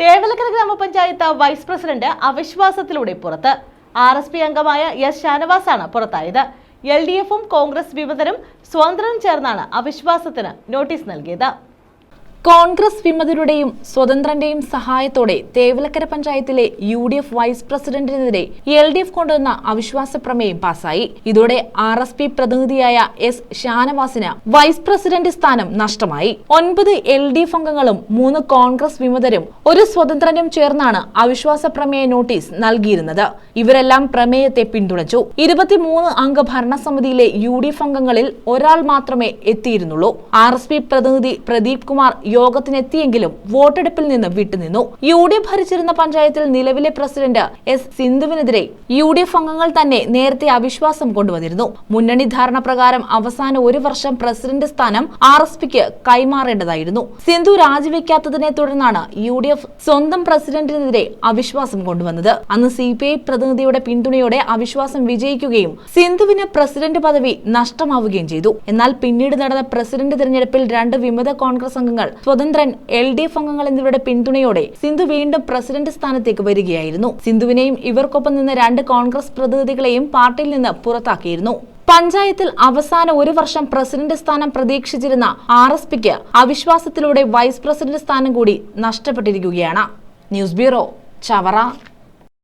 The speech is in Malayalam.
തേവലക്കര ഗ്രാമപഞ്ചായത്ത് വൈസ് പ്രസിഡന്റ് അവിശ്വാസത്തിലൂടെ പുറത്ത്. ആർ എസ് പി അംഗമായ എസ് ഷാനവാസാണ് പുറത്തായത്. എൽ ഡി എഫും കോൺഗ്രസ് വിമതരും സ്വതന്ത്രനും ചേർന്നാണ് അവിശ്വാസത്തിന് നോട്ടീസ് നൽകിയത്. കോൺഗ്രസ് വിമതരുടെയും സ്വതന്ത്രന്റെയും സഹായത്തോടെ തേവലക്കര പഞ്ചായത്തിലെ യു ഡി എഫ് വൈസ് പ്രസിഡന്റിനെതിരെ എൽ ഡി എഫ് കൊണ്ടുവന്ന അവിശ്വാസ പ്രമേയം പാസായി. ഇതോടെ ആർ എസ് പി പ്രതിനിധിയായ എസ് ഷാനവാസിന് വൈസ് പ്രസിഡന്റ് സ്ഥാനം നഷ്ടമായി. ഒൻപത് എൽ ഡി എഫ് അംഗങ്ങളും മൂന്ന് കോൺഗ്രസ് വിമതരും ഒരു സ്വതന്ത്രനും ചേർന്നാണ് അവിശ്വാസ പ്രമേയ നോട്ടീസ് നൽകിയിരുന്നത്. ഇവരെല്ലാം പ്രമേയത്തെ പിന്തുണച്ചു. ഇരുപത്തിമൂന്ന് അംഗ ഭരണസമിതിയിലെ യു ഡി എഫ് അംഗങ്ങളിൽ ഒരാൾ മാത്രമേ എത്തിയിരുന്നുള്ളൂ. ആർ എസ് പി പ്രതിനിധി പ്രദീപ് കുമാർ യോഗത്തിനെത്തിയെങ്കിലും വോട്ടെടുപ്പിൽ നിന്ന് വിട്ടുനിന്നു. യു ഡി എഫ് ഭരിച്ചിരുന്ന പഞ്ചായത്തിൽ നിലവിലെ പ്രസിഡന്റ് എസ് സിന്ധുവിനെതിരെ യു ഡി എഫ് അംഗങ്ങൾ തന്നെ നേരത്തെ അവിശ്വാസം കൊണ്ടുവന്നിരുന്നു. മുന്നണി ധാരണ പ്രകാരം അവസാന ഒരു വർഷം പ്രസിഡന്റ് സ്ഥാനം ആർ എസ് പിക്ക് കൈമാറേണ്ടതായിരുന്നു. സിന്ധു രാജിവെക്കാത്തതിനെ തുടർന്നാണ് യു ഡി എഫ് സ്വന്തം പ്രസിഡന്റിനെതിരെ അവിശ്വാസം കൊണ്ടുവന്നത്. അന്ന് സി പി ഐ പ്രതിനിധിയുടെ പിന്തുണയോടെ അവിശ്വാസം വിജയിക്കുകയും സിന്ധുവിന് പ്രസിഡന്റ് പദവി നഷ്ടമാവുകയും ചെയ്തു. എന്നാൽ പിന്നീട് നടന്ന പ്രസിഡന്റ് തിരഞ്ഞെടുപ്പിൽ രണ്ട് വിമത കോൺഗ്രസ് അംഗങ്ങൾ സ്വതന്ത്രൻ എൽ ഡി എഫ് അംഗങ്ങൾ എന്നിവരുടെ പിന്തുണയോടെ സിന്ധു വീണ്ടും പ്രസിഡന്റ് സ്ഥാനത്തേക്ക് വരികയായിരുന്നു. സിന്ധുവിനെയും ഇവർക്കൊപ്പം നിന്ന് രണ്ട് കോൺഗ്രസ് പ്രതിനിധികളെയും പാർട്ടിയിൽ നിന്ന് പുറത്താക്കിയിരുന്നു. പഞ്ചായത്തിൽ അവസാന ഒരു വർഷം പ്രസിഡന്റ് സ്ഥാനം പ്രതീക്ഷിച്ചിരുന്ന ആർ എസ് പിക്ക് അവിശ്വാസത്തിലൂടെ വൈസ് പ്രസിഡന്റ് സ്ഥാനം കൂടി നഷ്ടപ്പെട്ടിരിക്കുകയാണ്. News bureau Chavara.